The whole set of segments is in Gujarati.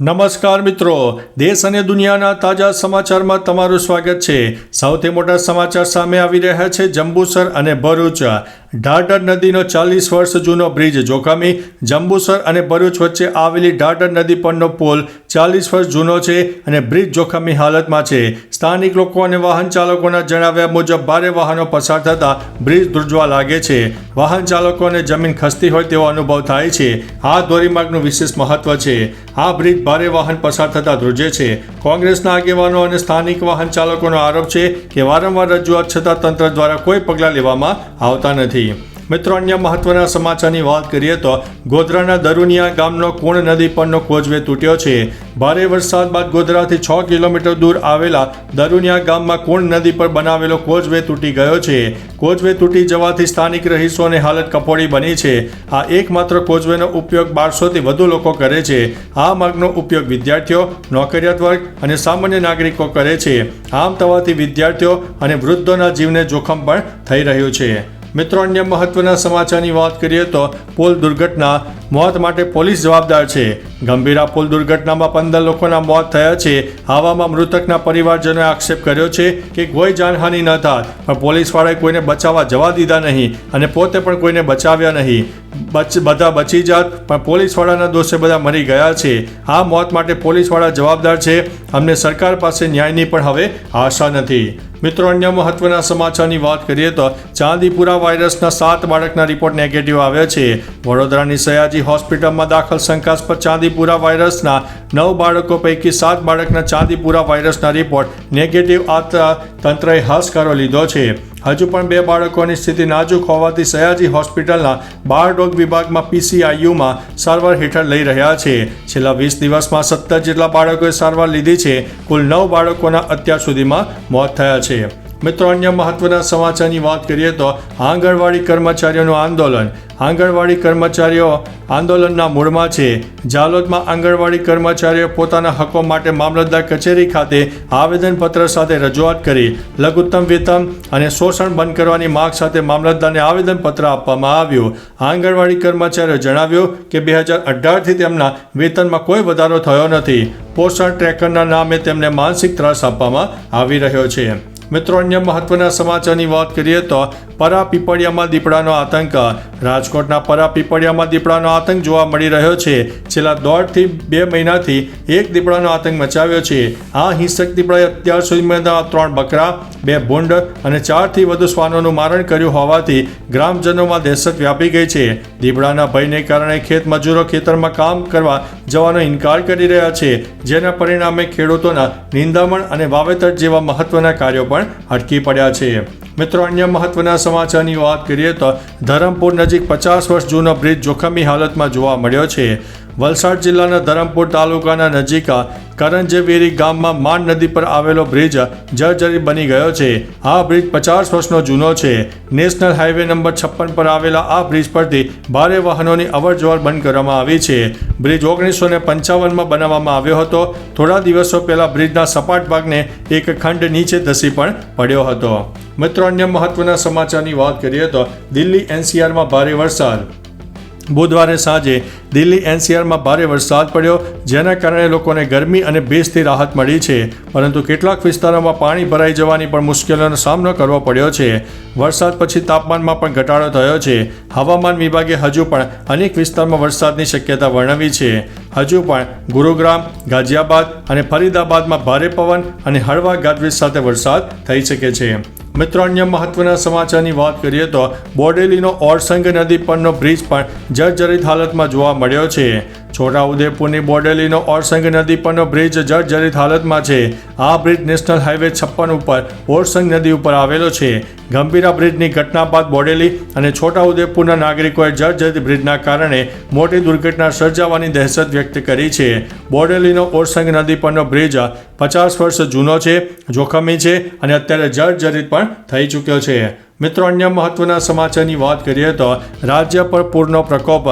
નમસ્કાર મિત્રો. દેશ અને દુનિયાના તાજા સમાચારમાં તમારું સ્વાગત છે. સૌથી મોટા સમાચાર સામે આવી રહ્યા છે જંબુસર અને ભરૂચ. ઢાઢર નદીનો ચાલીસ વર્ષ જૂનો બ્રિજ જોખમી, જંબુસર અને ભરૂચ વચ્ચે આવેલી ઢાઢર નદી પરનો પુલ ચાલીસ વર્ષ જૂનો છે અને બ્રિજ જોખમી હાલતમાં છે. સ્થાનિક લોકો અને વાહન ચાલકોના જણાવ્યા મુજબ ભારે વાહનો પસાર થતા બ્રિજ ધ્રુજવા લાગે છે. વાહન ચાલકોને જમીન ખસતી હોય તેવો અનુભવ થાય છે. આ ધોરીમાર્ગનું વિશેષ મહત્વ છે. આ બ્રિજ ભારે વાહન પસાર થતા ધ્રુજે છે. કોંગ્રેસના આગેવાનો અને સ્થાનિક વાહન ચાલકોનો આરોપ છે કે વારંવાર રજૂઆત છતાં તંત્ર દ્વારા કોઈ પગલાં લેવામાં આવતા નથી. મિત્રો, અન્ય મહત્વના સમાચારની વાત કરીએ તો ગોધરાના દરુનિયા ગામનો કુણ નદી પરનો કોઝવે તૂટ્યો છે. ભારે વરસાદ બાદ ગોધરાથી છ કિલોમીટર દૂર આવેલા દરુનિયા ગામમાં કુણ નદી પર બનાવેલો કોઝવે તૂટી ગયો છે. કોઝવે તૂટી જવાથી સ્થાનિક રહીશોની હાલત કફોડી બની છે. આ એકમાત્ર કોઝવેનો ઉપયોગ બારસોથી વધુ લોકો કરે છે. આ માર્ગનો ઉપયોગ વિદ્યાર્થીઓ, નોકરિયાત વર્ગ અને સામાન્ય નાગરિકો કરે છે. આમ થવાથી વિદ્યાર્થીઓ અને વૃદ્ધોના જીવને જોખમ પણ થઈ રહ્યું છે. મિત્રો, અન્ય મહત્વના સમાચારની વાત કરીએ તો પુલ દુર્ઘટના મોત માટે પોલીસ જવાબદાર છે. ગંભીરા પુલ દુર્ઘટનામાં પંદર લોકોના મોત થયા છે. આવામાં મૃતકના પરિવારજનોએ આક્ષેપ કર્યો છે કે કોઈ જાનહાનિ ન થાય પણ પોલીસવાળાએ કોઈને બચાવવા જવા દીધા નહીં અને પોતે પણ કોઈને બચાવ્યા નહીં. બચ, બધા બચી જાત, પણ પોલીસવાળાના દોષે બધા મરી ગયા છે. આ મોત માટે પોલીસવાળા જવાબદાર છે. અમને સરકાર પાસે ન્યાયની પણ હવે આશા નથી. મિત્રો, અન્ય મહત્વના સમાચારની વાત કરીએ તો ચાંદીપુરા વાયરસના સાત બાળકના રિપોર્ટ નેગેટિવ આવ્યા છે. વડોદરાની સયાજી હોસ્પિટલમાં દાખલ શંકાસ્પદ ચાંદીપુરા વાયરસના નવ બાળકો પૈકી સાત બાળકના ચાંદીપુરા વાયરસના રિપોર્ટ નેગેટિવ આવતા તંત્રએ હાશકારો લીધો છે. હજુ પણ બે બાળકોની સ્થિતિ નાજુક હોવાથી સયાજી હોસ્પિટલના બાળરોગ વિભાગમાં પીસીઆઈયુમાં સારવાર હેઠળ લઈ રહ્યા છે. છેલ્લા વીસ દિવસમાં સત્તર જેટલા બાળકોએ સારવાર લીધી છે. કુલ નવ બાળકોના અત્યાર સુધીમાં મોત થયા છે. મિત્રો, અન્ય મહત્વના સમાચારની વાત કરીએ તો આંગણવાડી કર્મચારીઓનું આંદોલન. આંગણવાડી કર્મચારીઓ આંદોલનના મૂળમાં છે. જાલોદમાં આંગણવાડી કર્મચારીઓ પોતાના હકો માટે મામલતદાર કચેરી ખાતે આવેદનપત્ર સાથે રજૂઆત કરી. લઘુત્તમ વેતન અને શોષણ બંધ કરવાની માંગ સાથે મામલતદારને આવેદનપત્ર આપવામાં આવ્યું. આંગણવાડી કર્મચારીઓ જણાવ્યું કે બે હજાર અઢારથી તેમના વેતનમાં કોઈ વધારો થયો નથી. પોષણ ટ્રેકરના નામે તેમને માનસિક ત્રાસ આપવામાં આવી રહ્યો છે. મિત્રો, અન્ય મહત્વના સમાચારની વાત કરીએ તો પરા પીપળિયામાં દીપડાનો આતંક. રાજકોટના પરા પીપળિયામાં દીપડાનો આતંક જોવા મળી રહ્યો છે. છેલ્લા દોઢથી બે મહિનાથી એક દીપડાનો આતંક મચાવ્યો છે. આ હિંસક દીપડાએ અત્યાર સુધીમાં ત્રણ બકરા, બે ભૂંડ અને ચારથી વધુ શ્વાનોનું મારણ કર્યું હોવાથી ગ્રામજનોમાં દહેશત વ્યાપી ગઈ છે. દીપડાના ભયને કારણે ખેત મજૂરો ખેતરમાં કામ કરવા જવાનો ઇનકાર કરી રહ્યા છે, જેના પરિણામે ખેડૂતોના નિંદામણ અને વાવેતર જેવા મહત્વના કાર્યો પણ અટકી પડ્યા છે. મિત્રો, અન્ય મહત્વના સમાચારની વાત કરીએ તો ધરમપુર નજીક પચાસ વર્ષ જૂનો બ્રિજ જોખમી હાલતમાં જોવા મળ્યો છે. વલસાડ જિલ્લાના ધરમપુર તાલુકાના નજીક કરંજવેરી ગામમાં માન નદી પર આવેલો બ્રિજ જર્જરી બની ગયો છે. આ બ્રિજ પચાસ વર્ષનો જૂનો છે. નેશનલ હાઈવે નંબર છપ્પન પર આવેલા આ બ્રિજ પરથી ભારે વાહનોની અવરજવર બંધ કરવામાં આવી છે. બ્રિજ ઓગણીસો ને પંચાવનમાં બનાવવામાં આવ્યો હતો. થોડા દિવસો પહેલા બ્રિજના સપાટ ભાગને એક ખંડ નીચે ધસી પણ પડ્યો હતો. મિત્રો, અન્ય મહત્વના સમાચારની વાત કરીએ તો દિલ્હી એનસીઆરમાં ભારે વરસાદ. બુધવારે સાંજે દિલ્હી એનસીઆરમાં ભારે વરસાદ પડ્યો, જેના કારણે લોકોને ગરમી અને ભેજથી રાહત મળી છે. પરંતુ કેટલાક વિસ્તારોમાં પાણી ભરાઈ જવાની પણ મુશ્કેલીઓનો સામનો કરવો પડ્યો છે. વરસાદ પછી તાપમાનમાં પણ ઘટાડો થયો છે. હવામાન વિભાગે હજુ પણ અનેક વિસ્તારમાં વરસાદની શક્યતા વર્ણવી છે. હજુ પણ ગુરુગ્રામ, ગાઝિયાબાદ અને ફરીદાબાદમાં ભારે પવન અને હળવા ગાજવીજ સાથે વરસાદ થઈ શકે છે. મિત્રો, અન્ય મહત્વના સમાચારની વાત કરીએ તો બોડેલીનો ઓરસંગ નદી પરનો બ્રિજ પણ જર્જરિત હાલતમાં જોવા મળ્યો છે. છોટાઉદેપુરની બોડેલીનો ઓરસંગ નદી પરનો બ્રિજ જર્જરિત હાલતમાં છે. આ બ્રિજ નેશનલ હાઈવે છપ્પન ઉપર ઓરસંગ નદી ઉપર આવેલો છે. ગંભીરા બ્રિજની ઘટના બાદ બોડેલી અને છોટાઉદેપુરના નાગરિકોએ જર્જરિત બ્રિજના કારણે મોટી દુર્ઘટના સર્જાવાની દહેશત વ્યક્ત કરી છે. બોડેલીનો ઓરસંગ નદી પરનો બ્રિજ પચાસ વર્ષ જૂનો છે, જોખમી છે અને અત્યારે જર્જરિત પણ થઈ ચૂક્યો છે. મિત્રો, અન્ય મહત્વના સમાચારની વાત કરીએ તો રાજ્ય પર પૂરનો પ્રકોપ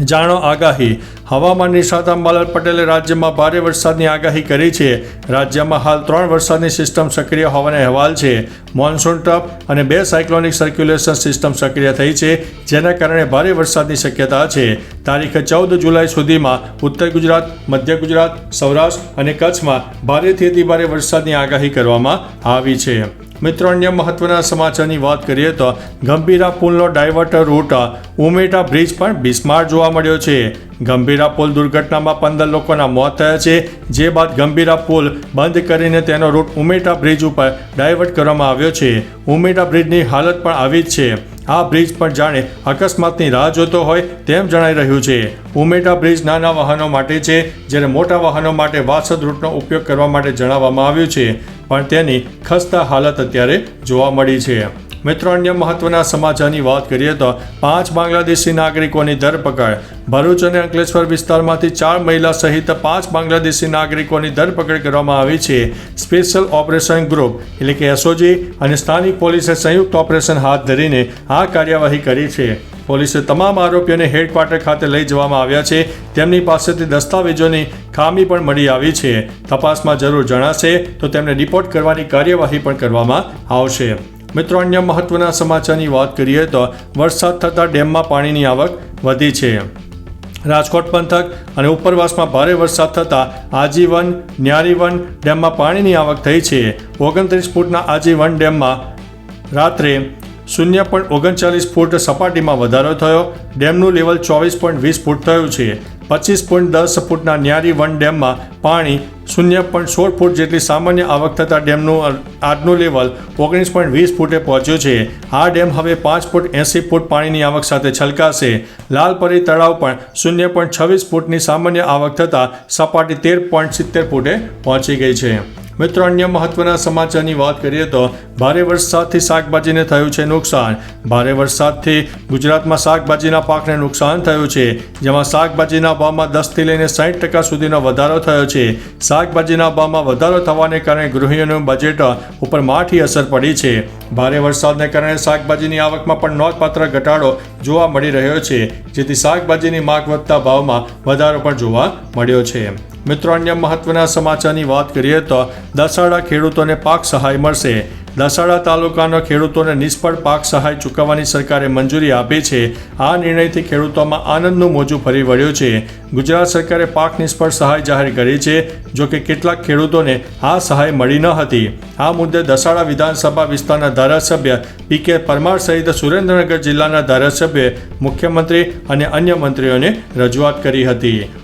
જાણો આગાહી. હવામાન નિષ્ણાત અંબાલાલ પટેલે રાજ્યમાં ભારે વરસાદની આગાહી કરી છે. રાજ્યમાં હાલ ત્રણ વરસાદની સિસ્ટમ સક્રિય હોવાના અહેવાલ છે. મોન્સૂન ટપ અને બે સાયક્લોનિક સર્ક્યુલેશન સિસ્ટમ સક્રિય થઈ છે, જેના કારણે ભારે વરસાદની શક્યતા છે. તારીખ ચૌદ જુલાઈ સુધીમાં ઉત્તર ગુજરાત, મધ્ય ગુજરાત, સૌરાષ્ટ્ર અને કચ્છમાં ભારેથી અતિ ભારે વરસાદની આગાહી કરવામાં આવી છે. મિત્રો, અન્ય મહત્વના સમાચારની વાત કરીએ તો ગંભીરા પુલનો ડાયવર્ટર રૂટ ઉમેટા બ્રિજ પણ બિસ્માર જોવા મળ્યો છે. ગંભીરા પુલ દુર્ઘટનામાં પંદર લોકોના મોત થયા છે. જે બાદ ગંભીરા પુલ બંધ કરીને તેનો રૂટ ઉમેટા બ્રિજ ઉપર ડાયવર્ટ કરવામાં આવ્યો છે. ઉમેટા બ્રિજની હાલત પણ આવી જ છે. આ બ્રિજ પણ જાણે અકસ્માતની રાહ જોતો હોય તેમ જણાઈ રહ્યું છે. ઉમેટા બ્રિજ નાના વાહનો માટે છે, જ્યારે મોટા વાહનો માટે વાસદ રૂટનો ઉપયોગ કરવા માટે જણાવવામાં આવ્યું છે. પણ તેની ખસ્તા હાલત અત્યારે જોવા મળી છે. મિત્રો, અન્ય મહત્વના સમાચારની વાત કરીએ તો પાંચ બાંગ્લાદેશી નાગરિકોની ધરપકડ. ભરૂચ અને અંકલેશ્વર વિસ્તારમાંથી ચાર મહિલા સહિત પાંચ બાંગ્લાદેશી નાગરિકોની ધરપકડ કરવામાં આવી છે. સ્પેશિયલ ઓપરેશન ગ્રુપ, એટલે કે એસઓજી, અને સ્થાનિક પોલીસે સંયુક્ત ઓપરેશન હાથ ધરીને આ કાર્યવાહી કરી છે. પોલીસે તમામ આરોપીઓને હેડક્વાર્ટર ખાતે લઈ જવામાં આવ્યા છે. તેમની પાસેથી દસ્તાવેજોની ખામી પણ મળી આવી છે. તપાસમાં જરૂર જણાશે તો તેમને રિપોર્ટ કરવાની કાર્યવાહી પણ કરવામાં આવશે. મિત્રો, અન્ય મહત્વના સમાચારની વાત કરીએ તો વરસાદ થતાં ડેમમાં પાણીની આવક વધી છે. રાજકોટ પંથક અને ઉપરવાસમાં ભારે વરસાદ થતાં આજીવન, ન્યારીવન ડેમમાં પાણીની આવક થઈ છે. ઓગણત્રીસ ફૂટના આજીવન ડેમમાં રાત્રે શૂન્ય પોઈન્ટ ઓગણચાલીસ ફૂટ સપાટીમાં વધારો થયો. ડેમનું લેવલ ચોવીસ પોઈન્ટ વીસ ફૂટ થયું છે. પચીસ પોઈન્ટ દસ ફૂટના ન્યારી વન ડેમમાં પાણી શૂન્ય પોઈન્ટ સોળ ફૂટ જેટલી સામાન્ય આવક થતાં ડેમનું આજનું લેવલ ઓગણીસ પોઈન્ટ વીસ ફૂટે પહોંચ્યું છે. આ ડેમ હવે પાંચ ફૂટ એંસી ફૂટ પાણીની આવક સાથે છલકાશે. લાલપરી તળાવ પણ શૂન્ય પોઈન્ટ છવ્વીસ ફૂટની સામાન્ય આવક થતાં સપાટી તેર પોઈન્ટ સિત્તેર ફૂટે પહોંચી ગઈ છે. મિત્રો, અન્ય મહત્વના સમાચારની વાત કરીએ તો ભારે વરસાદથી શાકભાજીને થયું છે નુકસાન. ભારે વરસાદથી ગુજરાતમાં શાકભાજીના પાકને નુકસાન થયું છે, જેમાં શાકભાજીના ભાવમાં દસથી લઈને સાઠ ટકા સુધીનો વધારો થયો છે. શાકભાજીના ભાવમાં વધારો થવાને કારણે ગૃહિણીઓનું બજેટ ઉપર માઠી અસર પડી છે. ભારે વરસાદને કારણે શાકભાજીની આવકમાં પણ નોંધપાત્ર ઘટાડો જોવા મળી રહ્યો છે, જેથી શાકભાજીની માગ વધતા ભાવમાં વધારો પણ જોવા મળ્યો છે. મિત્રો, અન્ય મહત્વના સમાચારની વાત કરીએ તો દસાડા ખેડૂતોને પાક સહાય મળશે. દસાડા તાલુકાના ખેડૂતોને નિષ્ફળ પાક સહાય ચૂકવવાની સરકારે મંજૂરી આપી છે. આ નિર્ણયથી ખેડૂતોમાં આનંદનું મોજું ફરી વળ્યું છે. ગુજરાત સરકારે પાક નિષ્ફળ સહાય જાહેર કરી છે, જો કે કેટલાક ખેડૂતોને આ સહાય મળી ન હતી. આ મુદ્દે દસાડા વિધાનસભા વિસ્તારના ધારાસભ્ય પી કે પરમાર સહિત સુરેન્દ્રનગર જિલ્લાના ધારાસભ્યે, મુખ્યમંત્રી અને અન્ય મંત્રીઓને રજૂઆત કરી હતી.